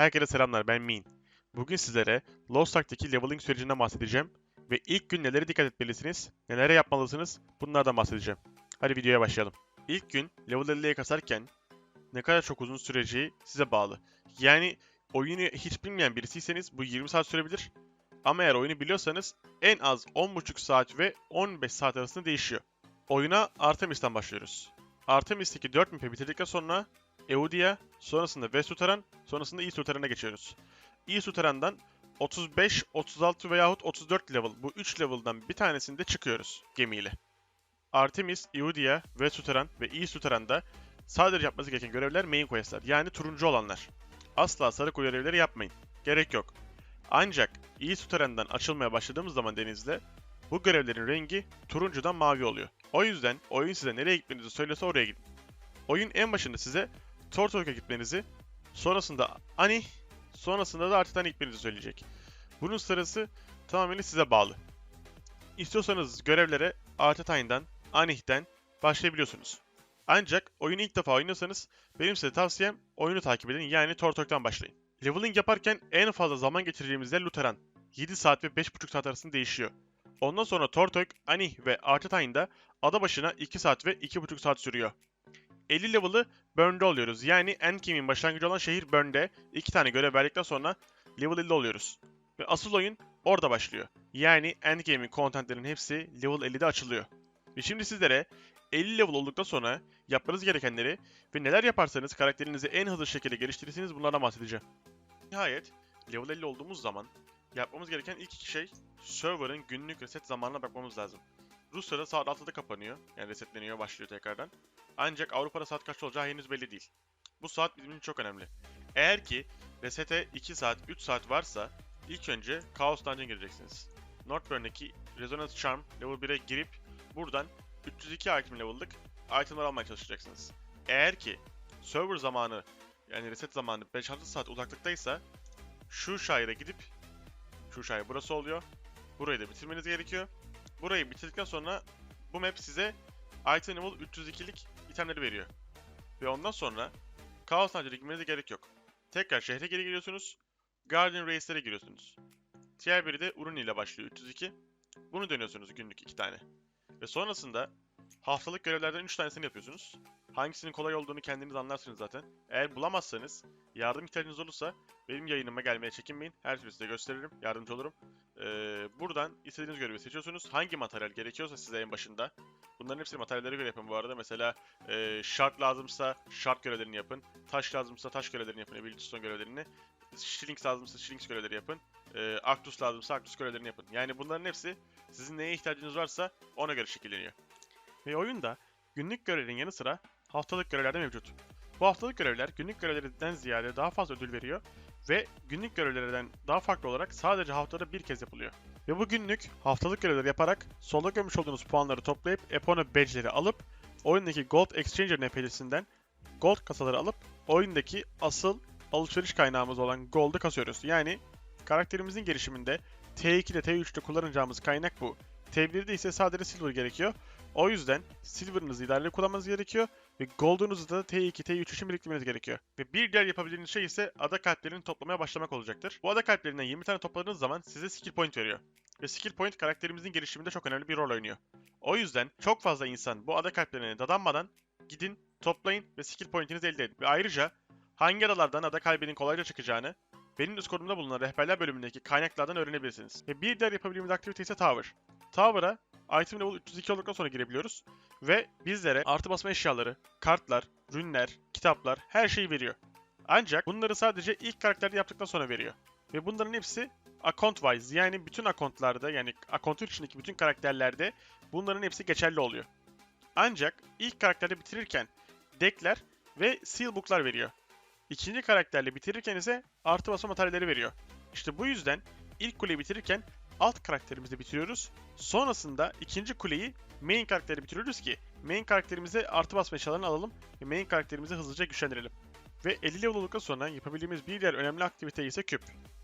Herkese selamlar ben Min. Bugün sizlere Lost Ark'taki leveling sürecinden bahsedeceğim ve ilk gün nelere dikkat etmelisiniz, nelere yapmalısınız bunlardan bahsedeceğim. Hadi videoya başlayalım. İlk gün level 50'ye kasarken ne kadar çok uzun süreceği size bağlı. Yani oyunu hiç bilmeyen birisiyseniz bu 20 saat sürebilir. Ama eğer oyunu biliyorsanız en az 10.5 saat ve 15 saat arasında değişiyor. Oyuna Artemis'ten başlıyoruz. Artemis'teki 4 map'i bitirdikten sonra Eudia, sonrasında West Lutheran, sonrasında East Lutheran'a geçiyoruz. East Lutheran'dan 35, 36 veyahut 34 level bu 3 level'dan bir tanesinde çıkıyoruz gemiyle. Artemis, Eudia, West Lutheran ve East Lutheran'da sadece yapması gereken görevler main quest'ler yani turuncu olanlar. Asla sarı görevleri yapmayın. Gerek yok. Ancak East Lutheran'dan açılmaya başladığımız zaman denizde bu görevlerin rengi turuncudan mavi oluyor. O yüzden oyun size nereye gitmenizi söylese oraya gidin. Oyun en başında size Tortok'a gitmenizi, sonrasında Ani, sonrasında da Artitan'a gitmenizi söyleyecek. Bunun sırası tamamen size bağlı. İstiyorsanız görevlere Artetayn'dan, Anih'ten başlayabiliyorsunuz. Ancak oyunu ilk defa oynuyorsanız benim size tavsiyem oyunu takip edin yani Tortok'tan başlayın. Leveling yaparken en fazla zaman geçireceğimiz yer Lutheran. 7 saat ve 5,5 saat arasında değişiyor. Ondan sonra Tortok, Anih ve Artetayn'da ada başına 2 saat ve 2,5 saat sürüyor. 50 level'ı Burn'de oluyoruz. Yani Endgame'in başlangıcı olan şehir Burn'de 2 tane görev verdikten sonra level 50 oluyoruz. Ve asıl oyun orada başlıyor. Yani Endgame'in contentlerin hepsi level 50'de açılıyor. Ve şimdi sizlere 50 level olduktan sonra yapmanız gerekenleri ve neler yaparsanız karakterinizi en hızlı şekilde geliştirirsiniz bunlardan bahsedeceğim. Nihayet level 50 olduğumuz zaman yapmamız gereken ilk iki şey server'ın günlük reset zamanına bakmamız lazım. Rusya'da saat 6'da kapanıyor. Yani resetleniyor, başlıyor tekrardan. Ancak Avrupa'da saat kaçta olacağı henüz belli değil. Bu saat bizim için çok önemli. Eğer ki resete 2 saat, 3 saat varsa ilk önce Chaos Dungeon gireceksiniz. Northburn'daki Resonance Charm level 1'e girip buradan 302 item level'lık itemlar almaya çalışacaksınız. Eğer ki server zamanı yani reset zamanı 5-6 saat uzaklıktaysa şu şaire gidip şu şair burası oluyor. Burayı da bitirmeniz gerekiyor. Burayı bitirdikten sonra bu map size item level 302'lik itemleri veriyor. Ve ondan sonra Chaos Dungeon'a girmenize gerek yok. Tekrar şehre geri geliyorsunuz. Guardian Race'lere giriyorsunuz. Diğer biri de Uruni ile başlıyor 302. Bunu dönüyorsunuz günlük 2 tane. Ve sonrasında haftalık görevlerden 3 tanesini yapıyorsunuz. Hangisinin kolay olduğunu kendiniz anlarsınız zaten. Eğer bulamazsanız, yardım ihtiyacınız olursa benim yayınıma gelmeye çekinmeyin. Her türlü size gösteririm, yardımcı olurum. Buradan istediğiniz görevi seçiyorsunuz. Hangi materyal gerekiyorsa size en başında. Bunların hepsini materyallere göre yapın bu arada. Mesela e, şart lazımsa şart görevlerini yapın. Taş lazımsa taş görevlerini yapın. Ability görevlerini. Shillings lazımsa Shillings görevleri yapın. E, Actus lazımsa Actus görevlerini yapın. Yani bunların hepsi sizin neye ihtiyacınız varsa ona göre şekilleniyor. Ve oyunda günlük görevlerin yanı sıra haftalık görevler de mevcut. Bu haftalık görevler günlük görevlerden ziyade daha fazla ödül veriyor ve günlük görevlerden daha farklı olarak sadece haftada bir kez yapılıyor. Ve bu günlük haftalık görevleri yaparak solda görmüş olduğunuz puanları toplayıp Epona badge'leri alıp oyundaki Gold Exchanger NPC'sinden Gold kasaları alıp oyundaki asıl alışveriş kaynağımız olan Gold'u kasıyoruz. Yani karakterimizin gelişiminde T2'de T3'te kullanacağımız kaynak bu. T1'de ise sadece Silver gerekiyor. O yüzden Silver'ınızı ileride kullanmanız gerekiyor ve Gold'unuzu da T2, T3 için biriktirmeniz gerekiyor. Ve bir diğer yapabildiğiniz şey ise ada kalplerini toplamaya başlamak olacaktır. Bu ada kalplerinden 20 tane topladığınız zaman size skill point veriyor. Ve skill point karakterimizin gelişiminde çok önemli bir rol oynuyor. O yüzden çok fazla insan bu ada kalplerine dadanmadan gidin, toplayın ve skill point'inizi elde edin. Ve ayrıca hangi adalardan ada kalbinin kolayca çıkacağını benim Discord'umda bulunan rehberler bölümündeki kaynaklardan öğrenebilirsiniz. Ve bir diğer yapabildiğimiz aktivite ise Tower. Tower'a item level 302 olduktan sonra girebiliyoruz. Ve bizlere artı basma eşyaları, kartlar, rünler, kitaplar her şeyi veriyor. Ancak bunları sadece ilk karakterde yaptıktan sonra veriyor. Ve bunların hepsi account wise yani bütün accountlarda yani account'un içindeki bütün karakterlerde bunların hepsi geçerli oluyor. Ancak ilk karakterde bitirirken deckler ve steelbook'lar veriyor. İkinci karakterle bitirirken ise artı basma materyalleri veriyor. İşte bu yüzden ilk kuleyi bitirirken alt karakterimizle bitiriyoruz. Sonrasında ikinci kuleyi main karakteri bitiriyoruz ki main karakterimize artı basma eşyalarını alalım ve main karakterimizi hızlıca güçlendirelim. Ve 50 level olduktan sonra yapabildiğimiz bir diğer önemli aktivite ise küp.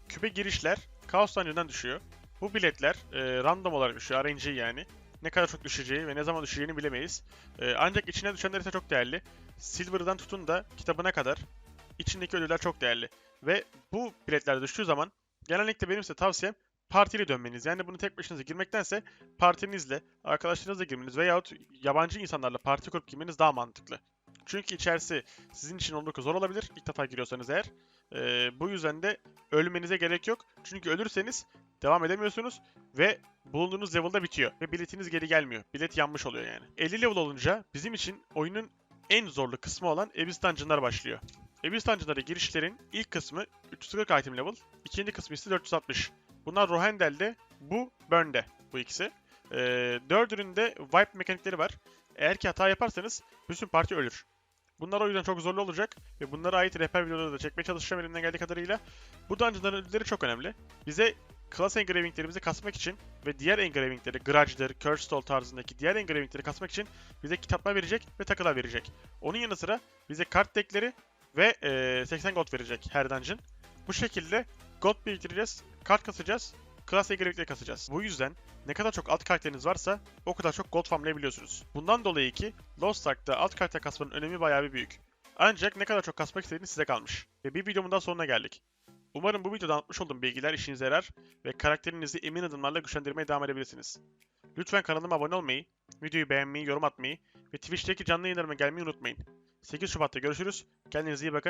Küpe girişler Chaos Dungeon'dan düşüyor. Bu biletler e, random olarak düşüyor, RNG yani. Ne kadar çok düşeceği ve ne zaman düşeceğini bilemeyiz. E, ancak içine düşenler ise çok değerli. Silver'dan tutun da kitabına kadar içindeki ödüller çok değerli. Ve bu biletler düştüğü zaman genellikle benim size tavsiyem partiyle dönmeniz. Yani bunu tek başınıza girmektense partinizle, arkadaşlarınızla girmeniz veyahut yabancı insanlarla parti kurup girmeniz daha mantıklı. Çünkü içerisi sizin için oldukça zor olabilir ilk defa giriyorsanız eğer. Ee, bu yüzden de ölmenize gerek yok. Çünkü ölürseniz devam edemiyorsunuz ve bulunduğunuz level'da bitiyor. Ve biletiniz geri gelmiyor. Bilet yanmış oluyor yani. 50 level olunca bizim için oyunun en zorlu kısmı olan Abyss Dungeon'lar başlıyor. Abyss Dungeon'lara girişlerin ilk kısmı 340 item level, ikinci kısmı ise 460. Bunlar Rohendel'de, bu Burn'de bu ikisi. Ee, dördünün de wipe mekanikleri var. Eğer ki hata yaparsanız bütün parti ölür. Bunlar o yüzden çok zorlu olacak ve bunlara ait rehber videoları da çekmeye çalışacağım elimden geldiği kadarıyla. Bu dungeonların ödülleri çok önemli. Bize class engravinglerimizi kasmak için ve diğer engravingleri, Grudge'dır, Curse Stall tarzındaki diğer engravingleri kasmak için bize kitaplar verecek ve takılar verecek. Onun yanı sıra bize kart deckleri ve eee, 80 gold verecek her dungeon. Bu şekilde gold biriktireceğiz, kart kasacağız, class engravingleri kasacağız. Bu yüzden ne kadar çok alt karakteriniz varsa o kadar çok gold farmlayabiliyorsunuz. Bundan dolayı ki Lost Ark'ta alt karakter kasmanın önemi bayağı bir büyük. Ancak ne kadar çok kasmak istediğiniz size kalmış. Ve bir videomun daha sonuna geldik. Umarım bu videoda anlatmış olduğum bilgiler işinize yarar ve karakterinizi emin adımlarla güçlendirmeye devam edebilirsiniz. Lütfen kanalıma abone olmayı, videoyu beğenmeyi, yorum atmayı ve Twitch'teki canlı yayınlarıma gelmeyi unutmayın. 8 Şubat'ta görüşürüz. Kendinize iyi bakın.